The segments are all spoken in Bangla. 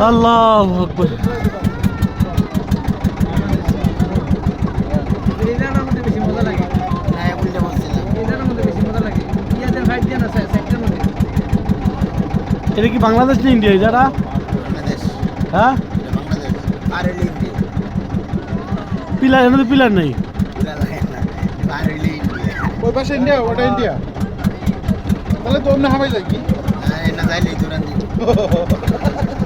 আল্লাহ আকবার। এটা কি বাংলাদেশ না ইন্ডিয়া? যারা বাংলাদেশ হ্যাঁ? এটা বাংলাদেশ আর হইলে ইন্ডিয়া পিলার এর মধ্যে পিলার নেই। ওই পাশে ইন্ডিয়া ওটা ইন্ডিয়া। তাহলে তো অন্য হাবাই যায় কি? না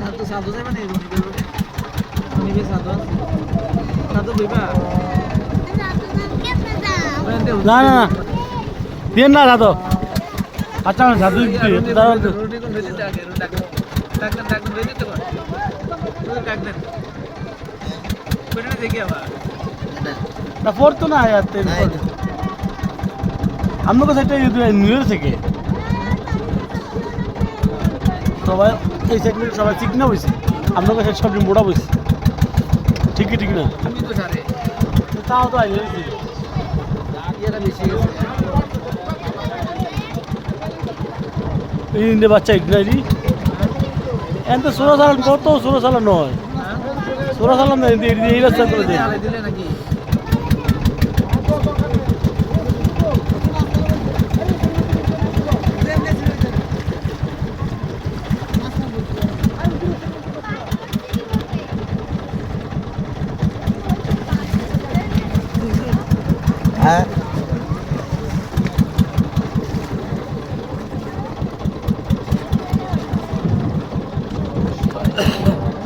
সাধু সাধু যাবে না নিবে সাধু সাধু বিবা না না না দিয়ে না দাদা আচ্ছা দাদু না পড়তো না। আপনার কাছে একটা নিউ ইয়ার থেকে। সবাই এই সাইড সবাই ঠিক না বসে আপনার কাছে সব মোড়া বসে ঠিকই ঠিক না? তাও তো আইলে ইন্ডিয়া বাচ্চা ইগনারি এত ষোলো সাল, কত? ষোলো সাল নয়। ষোলো সাল না এই রাস্তা করে দেয় হ্যাঁ।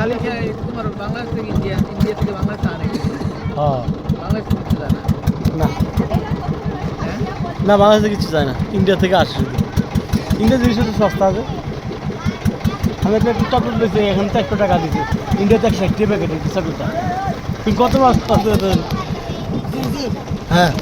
তোমার বাংলাদেশ থেকে ইন্ডিয়া ইন্ডিয়া থেকে বাংলাদেশ আনে হ্যাঁ। বাংলাদেশ থেকে না? হ্যাঁ না বাংলাদেশে কিছু যায় না। ইন্ডিয়া থেকে আসে শুধু। ইন্ডিয়া জিনিস তো সস্তা আছে। আমি একটা একটু চকলেট বেশি এখান থেকে একশো টাকা দিচ্ছি ইন্ডিয়াতে একশো একটি প্যাকেট দিচ্ছি চকলেটটা তুমি কত মাস হ্যাঁ।